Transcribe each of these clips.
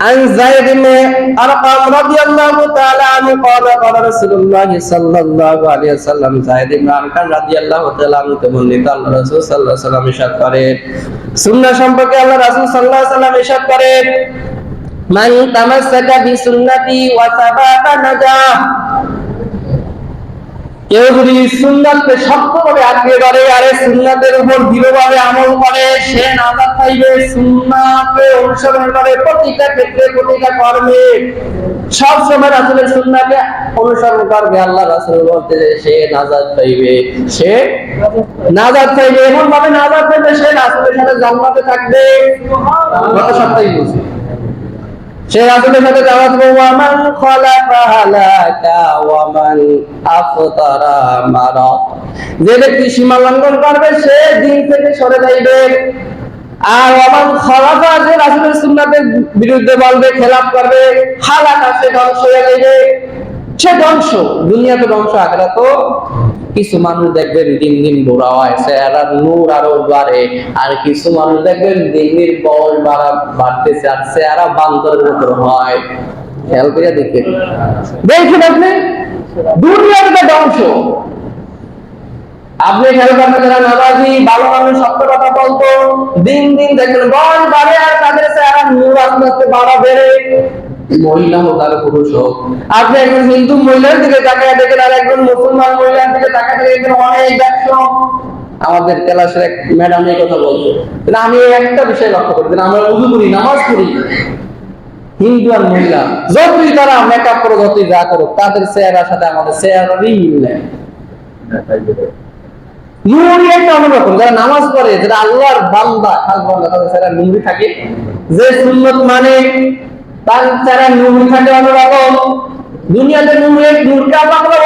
عن زيد بن أرقم رضي الله تعالى عنه قال قال رسول الله صلى الله عليه وسلم زيد بن أرقم رضي الله تعالى عنه বর্ণিত আল্লাহ রাসূল সাল্লাল্লাহু আলাইহি ওয়াসাল্লাম ইরশাদ করেন সুন্নাহ সম্পর্কে আল্লাহ রাসূল সাল্লাল্লাহু আলাইহি ওয়াসাল্লাম ইরশাদ করেন মান তামাসসাকা বিসুন্নতি ওয়া সাবাতা নাজাহ কেউ যদি সুন্নাতকে শক্তভাবে আঁকড়ে ধরে, আর সুন্নাতের উপর দৃঢ়ভাবে আমল করে, সে নাজাত পাইবে। সুন্নাতকে অনুসরণ করে প্রতিটা ক্ষেত্রে, প্রতিটা কর্মে। সব সময় রাসূলের সুন্নাহকে অনুসরণ করবে, আল্লাহ রাসূল বলতে সে নাজাত পাইবে, সে নাজাত পাইবে। এমন ভাবে নাজাত পাইবে, সে রাসূলের সাথে জান্নাতে থাকবে। গত সপ্তাহে বলছি। সে রাসুলের সাথে জামাত ওয়ামান খালাফা হালাকা ওয়ামান আফতারা মারা। যে ব্যক্তি সীমা লঙ্ঘন করবে, সে দিন থেকে সরে যাইবে। আর ওয়ামান খালাফা, যে রাসুলের সুন্নাতের বিরুদ্ধে বলবে খেলাফ করবে হালাকা সে ধ্বংস হয়ে যাইবে। সে ধ্বংস। দুনিয়াতে ধ্বংস আখেরা তো কিছু মানুষ দেখবেন দিন দিন বুড়া হয় চেহারা নূর আরও বাড়ে। আর কিছু মানুষ দেখবেন দিন দিন বয়স বাড়া বাড়তেছে আর চেহারা বান্দরের উপর হয়। খেয়াল করে দেখেন দেখছেন আপনি? দুনিয়াতে ধ্বংস। আপনি খেয়াল করেন যারা নামাজি, ভালো মানুষ, সত্য কথা বলতো, দিন দিন দেখবেন বয়স বাড়ে আর তাদের চেহারা নূর আস্তে আস্তে বাড়া বেড়ে। মহিলা হোক আর পুরুষ হোক। আপনি একজন হিন্দু মহিলার দিকে তাকায় দেখেন আর একজন মুসলমান মহিলার দিকে তাকায় দেখেন অনেক ব্যবসা আমাদের ক্লাসের এক ম্যাডাম এই কথা বলতো কিন্তু আমি একটা বিষয় লক্ষ্য করি আমরা উজু করি নামাজ পড়ি। হিন্দু আর মহিলা যতই তারা মেকআপ করো যতই যা করো তাদের চেহারার সাথে আমাদের চেহারারই মিল নেই। নুরি একটা অন্যরকম যারা নামাজ পড়ে যারা আল্লাহর বান্দা খাস বান্দা তাদের চেহারা নুরি থাকে। যে সুন্নত মানে তার চেহারা নুরি থাকে অন্যরকম দুনিয়াতে নূরের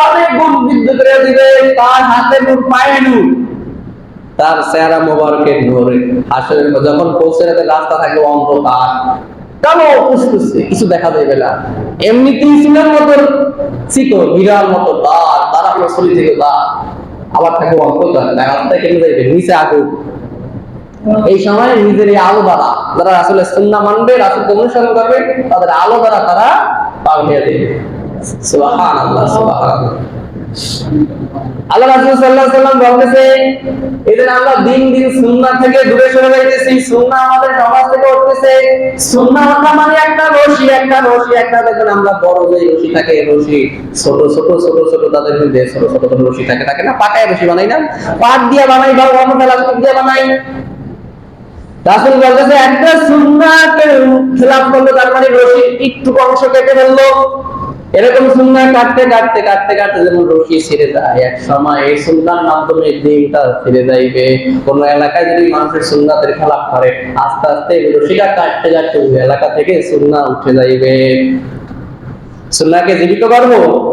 অনেক গুণ করে দিবে। তার হাতে নূর পায়ে নূর তার চেহারা মোবারকের নূরে আসলে যখন পৌঁছে রাস্তা থাকে অন্ধকার। কালো ফুসফুসে কিছু দেখা যাবে না। এমনিতেই সিনের মতো চিকো বিড়াল মতো দাঁড় তারা হলো শরীর থেকে দাঁড় আবার থাকে অন্ধকার। রাস্তায় কেমন নিচে আগুন। এই সময় নিজের এই আলো দ্বারা যারা আসলে সুন্না মানবে রাসুলকে অনুসরণ করবে, তাদের আলো দ্বারা তারা আল্লাহ রাসূল সাল্লাল্লাহু সাল্লাম বলতেছে, এদের আমরা দিন দিন সুন্নাহ থেকে দূরে সরে যাইতেছি। সুন্নাহ আমাদের সমাজ থেকে উঠতেছে। হওয়া মানে একটা রশি একটা রশি, একটা দেখেন আমরা বড় যে রশি থাকে রশি ছোট ছোট ছোট ছোট তাদের মধ্যে ছোট ছোট রশি থাকে। থাকে না রশি বানাই না? পাট দিয়ে বানাই বা অন্য দিয়ে বানাই। একটা সুন্নাকে খেলাফ করল, তার মানে রশি একটু অংশ কেটে ফেলল। এরকম সুন্না কাটতে কাটতে কাটতে কাটতে যেমন রশি যায়, এক সময় এই সুন্নার মাধ্যমে দিনটা ছিঁড়ে যাইবে। কোন এলাকায় যদি মানুষের সুন্নাতের খেলাফ করে, আস্তে আস্তে রশিটা কাটতে কাটতে ওই এলাকা থেকে সুন্না উঠে যাইবে। সুন্নাহকে জীবিত করব?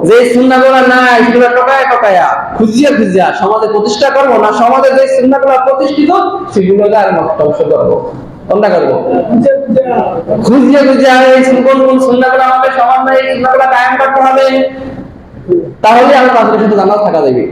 যে সুন্নাহগুলো নাই, সেগুলা টকায় টকায়া। খুঁজিয়া খুঁজিয়া সমাজে প্রতিষ্ঠা করব না, সমাজে যে সুন্নাহগুলো প্রতিষ্ঠিত সেগুলোকে আর করব। খুঁজিয়া এই কোন কোন করতে হবে। তাহলে আমার তাদের সাথে জানা থাকা যাবে।